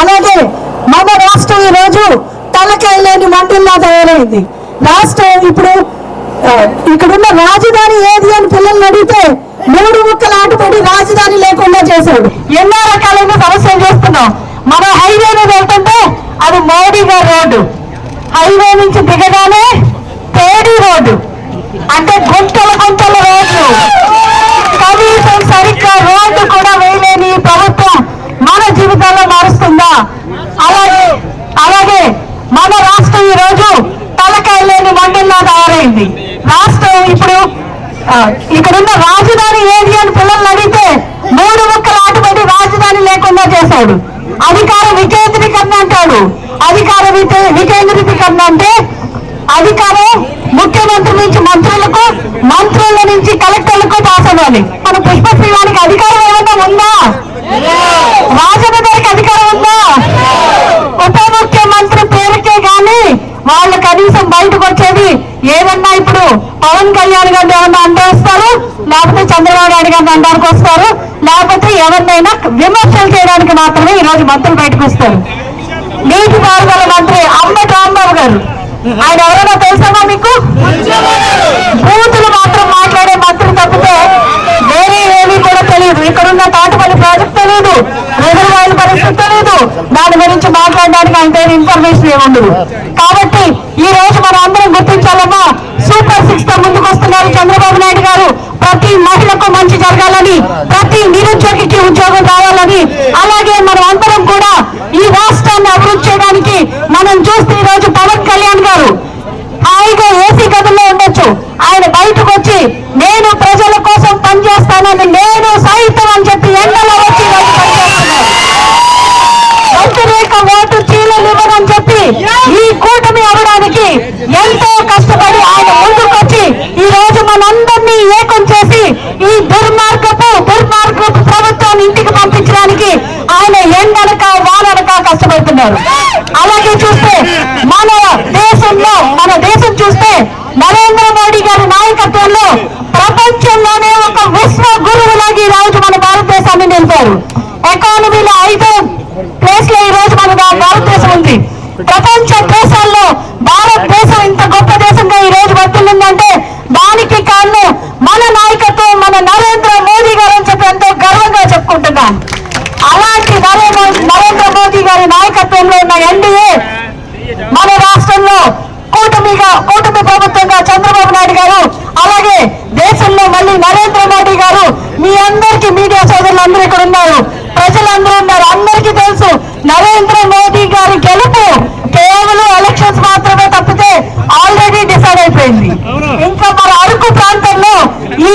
అలాగే మన రాష్ట్రం ఈరోజు రోజు తలకాయ లేని మండలిలా తయారైంది. రాష్ట్రం ఇప్పుడు ఇక్కడున్న రాజధాని ఏది అని పిల్లల్ని అడిగితే మూడు ముక్కలు ఆటపడి రాజధాని లేకుండా చేశాడు. ఎన్నో రకాలైన సమస్యలు చేస్తున్నాం. మన హైవే మీద వెళ్తుంటే అది మోడీ గారి రోడ్డు. హైవే నుంచి దిగగానే పేడి రోడ్డు అంటే గుంటల గుంటల రోడ్లు కనీసం సరిగ్గా రోడ్డు కూడా వేయలేని ఈ ప్రభుత్వం మన జీవితాల్లో మారుస్తుందా అలాగే మన రాష్ట్రం ఈ రోజు తలకాయ లేని మండలిలా తయారైంది. రాష్ట్రం ఇప్పుడు ఇక్కడున్న రాజధాని ఏది అని పిల్లల్ని అడిగితే మూడు ముక్కలు ఆటపడి రాజధాని లేకుండా చేశాడు. అధికార వికేంద్రీకరణ అంటాడు. అధికార వికే- వికేంద్రీకరణ అంటే అధికారం ముఖ్యమంత్రి నుంచి మంత్రులకు మంత్రుల నుంచి కలెక్టర్లకు పాస్ అవ్వాలి. మన పుష్పశ్రీవానికి అధికారం ఏమన్నా ఉందా రాజన్న గారికి అధికారం ఉందా ఉప ముఖ్యమంత్రి పేరుకే గాని వాళ్ళు కనీసం బయటకు వచ్చేది ఏమన్నా ఇప్పుడు పవన్ కళ్యాణ్ గారిని ఏమన్నా అంటేస్తారు లేకపోతే చంద్రబాబు నాయుడు గారిని అండానికి వస్తారు లేకపోతే ఎవరినైనా విమర్శలు చేయడానికి మాత్రమే ఈ రోజు మంత్రులు బయటకు వస్తారు. నీటి పారుదల మంత్రి అమ్మ రాంబాబు గారు. ఆయన ఎవరైనా తెలుసామా మీకు బూతులు మాత్రం మాట్లాడే మంత్రి తప్పితే వేరే ఏమీ కూడా తెలియదు ఇక్కడున్న తాటుపల్లి ప్రాజెక్ట్ రిజర్వాయర్ పరిస్థితి తెలియదు దాని గురించి మాట్లాడడానికి ఆయన ఇన్ఫర్మేషన్ ఏముండదు కాబట్టి ఈ రోజు మనం అందరం గుర్తించాలమ్మా సూపర్ సిక్స్తో ముందుకు వస్తున్నారు చంద్రబాబు నాయుడు గారు. ప్రతి మహిళకు మంచి జరగాలని ప్రతి నిరుద్యోగికి ఉద్యోగం రావాలని అలాగే మనం అందరం కూడా ఈ రాష్ట్రాన్ని అభివృద్ధి చేయడానికి మనం చూస్తే ఈ రోజు పవన్ కళ్యాణ్ గారు హాయిగా ఏసీ గదుల్లో ఉండొచ్చు. ఆయన బయటకు వచ్చి సంవత్సరానికి ఆయన ఎండనక వాననక కష్టపడుతున్నారు. అలాగే చూస్తే మన దేశంలో మన దేశం చూస్తే నరేంద్ర మోడీ గారి నాయకత్వంలో ప్రపంచంలోనే ఒక విశ్వ గురువులాగా ఈ రోజు మన భారతదేశాన్ని నిలిపారు. ఎకానమీలో ఐదో ప్లేస్లో ఈ రోజు మన భారతదేశం ఉంది. ప్రపంచ దేశాల్లో భారతదేశం ఇంత గొప్ప దేశంగా ఈ రోజు వర్తిల్లిందంటే దానికి కారణం మన నాయకత్వం మన నరేంద్ర మోదీ గారు అని చెప్పి ఎంతో గర్వంగా చెప్పుకుంటున్నాను ప్రజలందరూ ఇక్కడ ఉన్నారు. ప్రజలందరూ ఉన్నారు. అందరికీ తెలుసు నరేంద్ర మోదీ గారి గెలుపు కేవలం ఎలక్షన్స్ మాత్రమే తప్పితే ఆల్రెడీ డిసైడ్ అయిపోయింది. ఇంకా మన అరకు ప్రాంతంలో ఈ